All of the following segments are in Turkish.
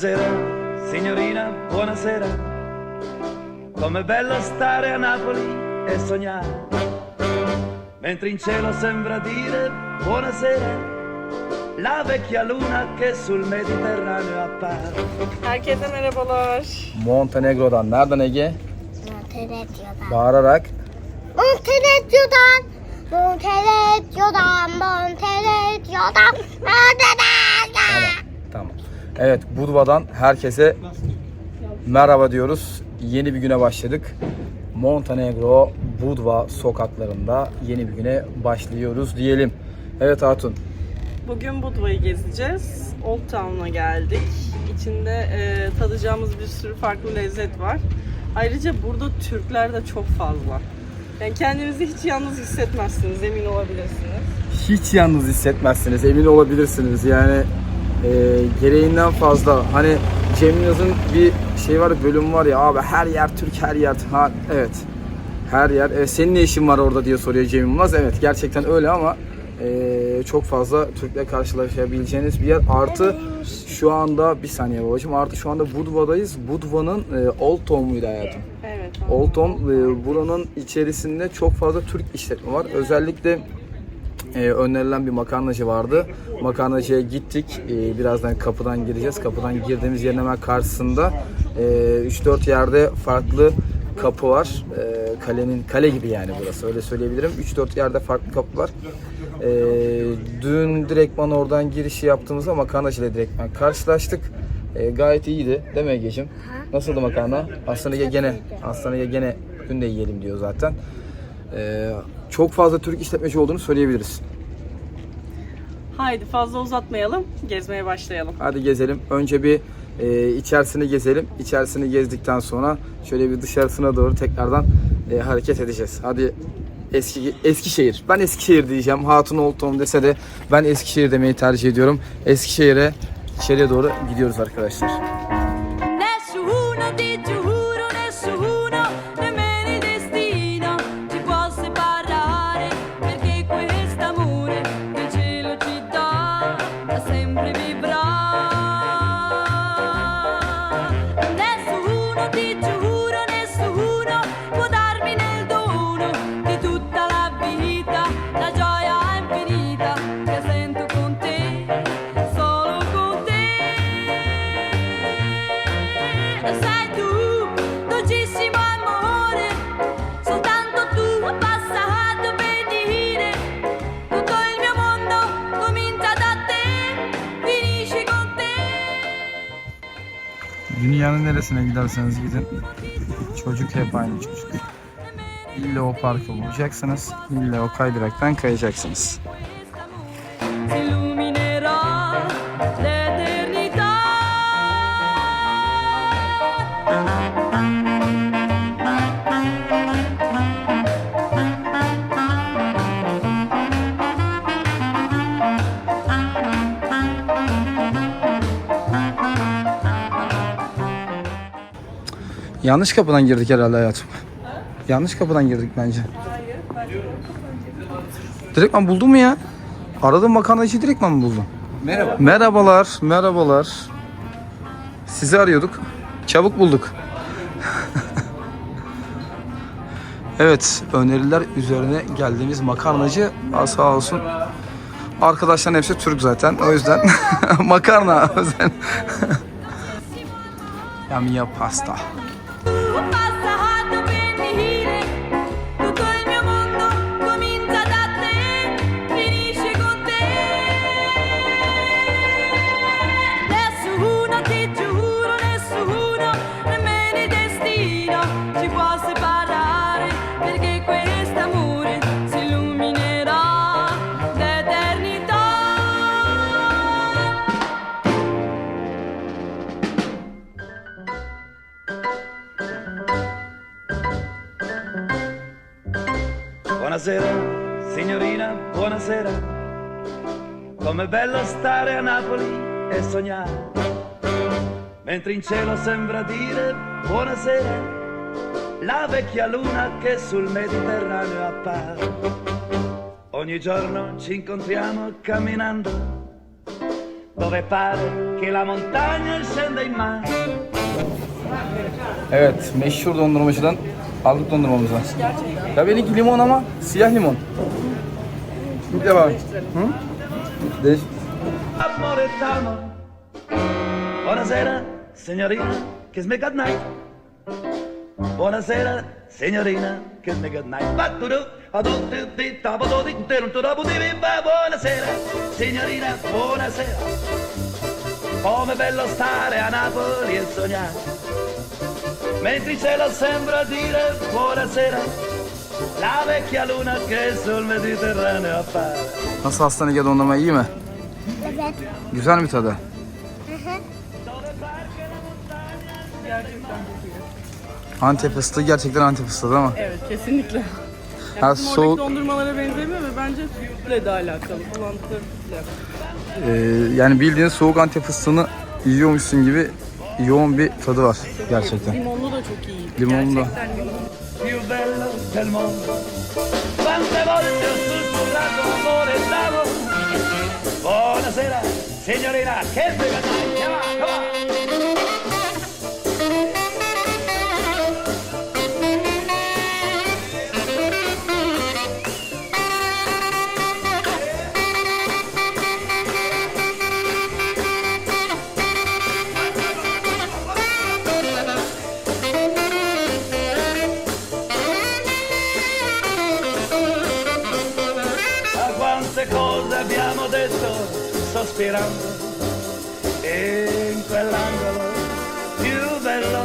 Buonasera, signorina, buonasera. Com'è bello stare a Napoli e sognare. Mentre in cielo sembra dire buonasera. La vecchia luna che sul Mediterraneo appare. Herkese merhabalar. Montenegro'dan. Nereden Ege? Montenegro'dan. Bağırarak. Montenegro'dan. Montenegro'dan. Montenegro'dan. Montenegro. Evet Budva'dan herkese merhaba diyoruz. Yeni bir güne başladık. Montenegro Budva sokaklarında yeni bir güne başlıyoruz diyelim. Evet Hatun. Bugün Budva'yı gezeceğiz. Old Town'a geldik. İçinde e, tadacağımız bir sürü farklı lezzet var. Ayrıca burada Türkler de çok fazla. Yani kendinizi hiç yalnız hissetmezsiniz, emin olabilirsiniz. Hiç yalnız hissetmezsiniz, emin olabilirsiniz. Yani gereğinden fazla. Hani Cem Yılmaz'ın bir şey var, bölüm var ya abi her yer Türk, her yer. Ha, evet. Her yer. E, senin ne işin var orada diye soruyor Cem Yılmaz. Evet gerçekten öyle ama e, çok fazla Türk'le karşılaşabileceğiniz bir yer. Artı şu anda bir saniye babacığım. Artı şu anda Budva'dayız. Budva'nın e, Old Town muydu hayatım? Evet. Old Town e, buranın içerisinde çok fazla Türk işletme var. Özellikle e, önerilen bir makarnacı vardı. Makarnacıya gittik. E, birazdan kapıdan gireceğiz. Kapıdan girdiğimiz yerin hemen karşısında e, 3-4 yerde farklı kapı var. E, kalenin kale gibi yani burası öyle söyleyebilirim. 3-4 yerde farklı kapı var. E, dün direktman oradan girişi yaptığımızda makarnacıyla direktman karşılaştık. E, gayet iyiydi değil mi Ege'cim? Nasıldı makarna? Aslında Ege gene, aslında Ege gene gün de yiyelim diyor zaten. E, çok fazla Türk işletmeci olduğunu söyleyebiliriz. Haydi fazla uzatmayalım, gezmeye başlayalım. Hadi gezelim. Önce bir e, içerisini gezelim. İçerisini gezdikten sonra şöyle bir dışarısına doğru tekrardan e, hareket edeceğiz. Hadi eski Eskişehir. Ben Eskişehir diyeceğim. Hatun Oltom dese de ben Eskişehir demeyi tercih ediyorum. Eskişehir'e içeriye doğru gidiyoruz arkadaşlar. Dünyanın neresine giderseniz gidin çocuk hep aynı çocuk. İlle o parkı bulacaksınız, ille o kaydıraktan kayacaksınız. Yanlış kapıdan girdik herhalde hayatım. Yanlış kapıdan girdik bence. Direktman buldun mu ya? Aradığım makarnacıyı direktman mı buldun? Merhaba. Merhabalar, merhabalar. Sizi arıyorduk. Çabuk bulduk. evet, öneriler üzerine geldiğimiz makarnacı sağ olsun. Arkadaşların hepsi Türk zaten. O yüzden makarna. O yüzden. Yamiya pasta. Bye. Buonasera, signorina, buonasera. Com'è bello stare a Napoli e sognare. Mentre in cielo sembra dire buonasera. La vecchia luna che sul Mediterraneo appare. Ogni giorno ci incontriamo camminando dove pare che la montagna scenda in mare. Evet, meşhur dondurmacıdan aldık dondurmamızı. Ya benimki limon ama siyah limon. Bir de var. Hı? Değiş. Buonasera, signorina, kiss me good night. Buonasera, signorina, kiss me good night. Batturu, adulti, di, tabodo, di, terum, dopo di bimba. Buonasera, signorina, buonasera. Come bello stare a Napoli e sognare. Mentre il cielo sembra dire buonasera. Nasıl hastaneye dondurma iyi mi? Evet. Güzel mi tadı? Antep fıstığı gerçekten Antep fıstığı değil mi? Evet kesinlikle. Yani Ha, soğuk- dondurmalara benzemiyor ve bence sütle de alakalı. Alakalı. Ee, yani bildiğin soğuk Antep fıstığını yiyormuşsun gibi yoğun bir tadı var gerçekten. Limonlu da çok iyi. Limonlu da. Gerçekten limonlu. del mundo. Van volteo susurrando amores dados. Buonasera, signorina, che bella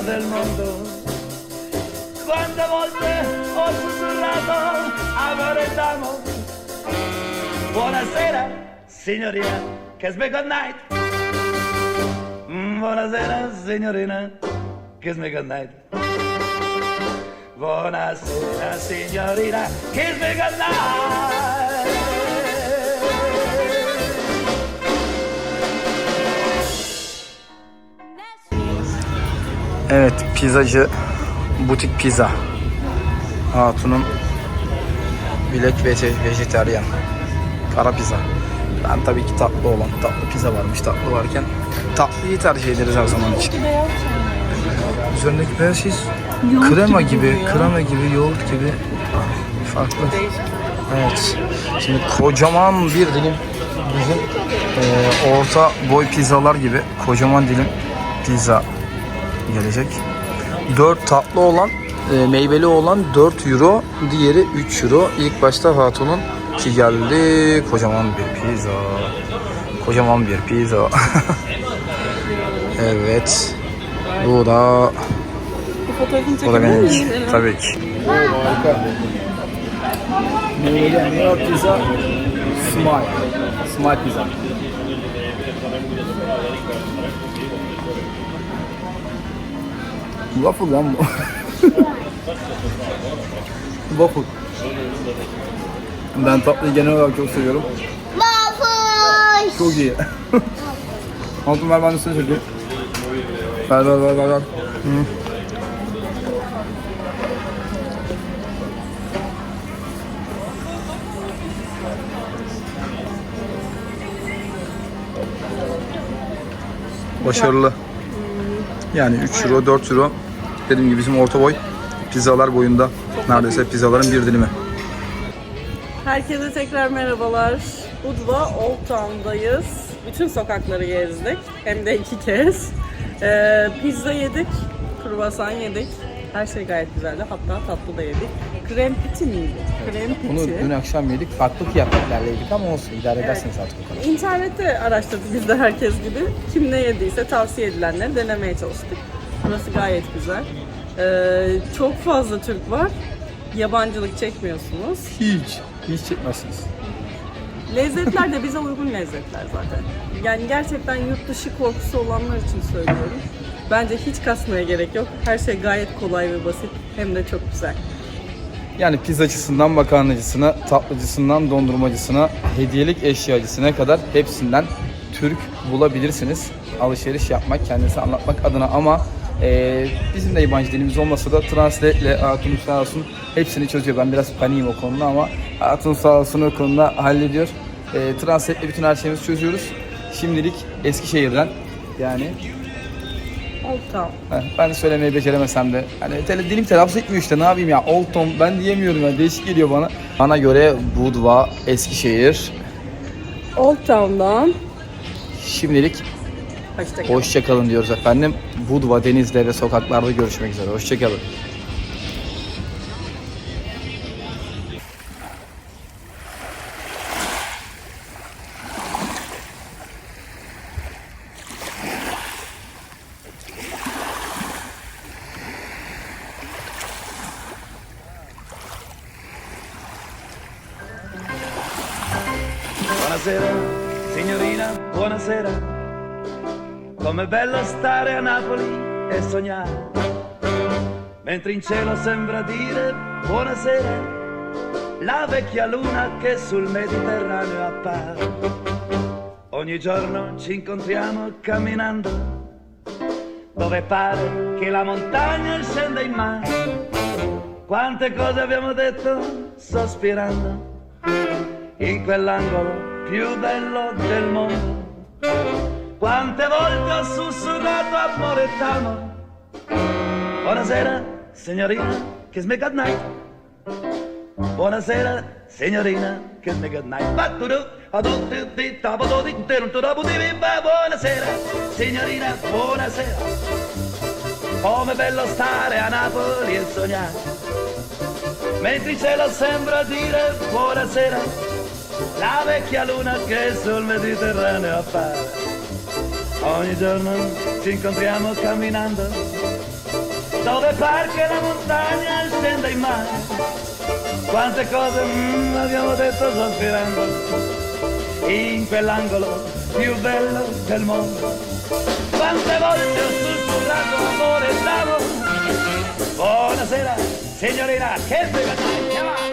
del mondo. Quante volte ho sussurrato amore d'amo. Buonasera, signorina, kiss me good night. Mm, Buonasera, signorina, kiss me good night. Buonasera signorina, kiss me goodnight. Evet, pizzacı butik pizza. Hatun'un bilek vece, vejeteryan. Kara pizza. Ben tabii ki tatlı olan, tatlı pizza varmış. Tatlı varken tatlıyı tercih ederiz her zaman için. Üzerindeki beyaz şey krema gibi, krema gibi, yoğurt gibi farklı. Evet. Şimdi kocaman bir dilim bizim eee, orta boy pizzalar gibi kocaman dilim pizza gelecek. 4 tatlı olan, e, meyveli olan 4 euro, diğeri 3 euro. İlk başta Hatun'un ki geldi kocaman bir pizza. Kocaman bir pizza. evet. Bu da Bu da benim tabii ki. Harika. Meyveli New York pizza Smile. Smile pizza. Waffle lan bu. Waffle. Ben tatlıyı genel olarak çok seviyorum. Babuş. Çok iyi. Altın ver ben de size çekeyim. Ver ver ver ver. ver. Hı. Başarılı. Yani 3 euro, 4 euro. Dediğim gibi bizim orta boy pizzalar boyunda. Neredeyse pizzaların bir dilimi. Herkese tekrar merhabalar. Budva Old Town'dayız. Bütün sokakları gezdik. Hem de iki kez. Ee, pizza yedik, kruvasan yedik. Her şey gayet güzeldi. Hatta tatlı da yedik. Krem piti miydi? Krem Bunu dün akşam yedik. Farklı fiyatlarla yedik ama olsun. idare edersiniz artık o kadar. İnternette araştırdık biz de herkes gibi. Kim ne yediyse tavsiye edilenleri denemeye çalıştık. Burası gayet güzel. Ee, çok fazla Türk var. Yabancılık çekmiyorsunuz. Hiç. Hiç çekmezsiniz. Lezzetler de bize uygun lezzetler zaten. Yani gerçekten yurt dışı korkusu olanlar için söylüyorum. Bence hiç kasmaya gerek yok. Her şey gayet kolay ve basit. Hem de çok güzel. Yani pizzacısından makarnacısına, tatlıcısından dondurmacısına, hediyelik eşyacısına kadar hepsinden Türk bulabilirsiniz. Alışveriş yapmak, kendinizi anlatmak adına ama eee, bizim de yabancı dilimiz olmasa da Translate ile Hatun sağ olsun hepsini çözüyor. Ben biraz paniğim o konuda ama Hatun sağ olsun o konuda hallediyor. Eee Translate ile bütün her şeyimizi çözüyoruz. Şimdilik Eskişehir'den yani Old Town. Heh, ben söylemeyi beceremesem de hani tele, dilim telaffuz etmiyor işte ne yapayım ya Old Town ben diyemiyorum ya değişik geliyor bana. Bana göre Budva, Eskişehir. Old Town'dan Şimdilik hoşçakalın. hoşçakalın diyoruz efendim. Budva, denizde ve sokaklarda görüşmek üzere. Hoşçakalın. Buonasera, signorina, buonasera. Com'è bello stare a Napoli e sognare. Mentre in cielo sembra dire buonasera. La vecchia luna che sul Mediterraneo appare. Ogni giorno ci incontriamo camminando. Dove pare che la montagna scenda in mare. Quante cose abbiamo detto sospirando in quell'angolo più bello del mondo. Quante volte ho sussurrato amore t'amo. Buonasera, signorina, kiss me goodnight. Buonasera, signorina, kiss me goodnight. Buonasera, signorina, buonasera. Com'è bello stare a Napoli e sognare. Mentre il cielo sembra dire buonasera la vecchia luna che sul Mediterraneo appare. Ogni giorno ci incontriamo camminando, dove par che la montagna scenda in mare. Quante cose mm, abbiamo detto sospirando, in quell'angolo più bello del mondo. Quante volte ho sussurrato amore e t'amo. Buonasera, signorina, che bella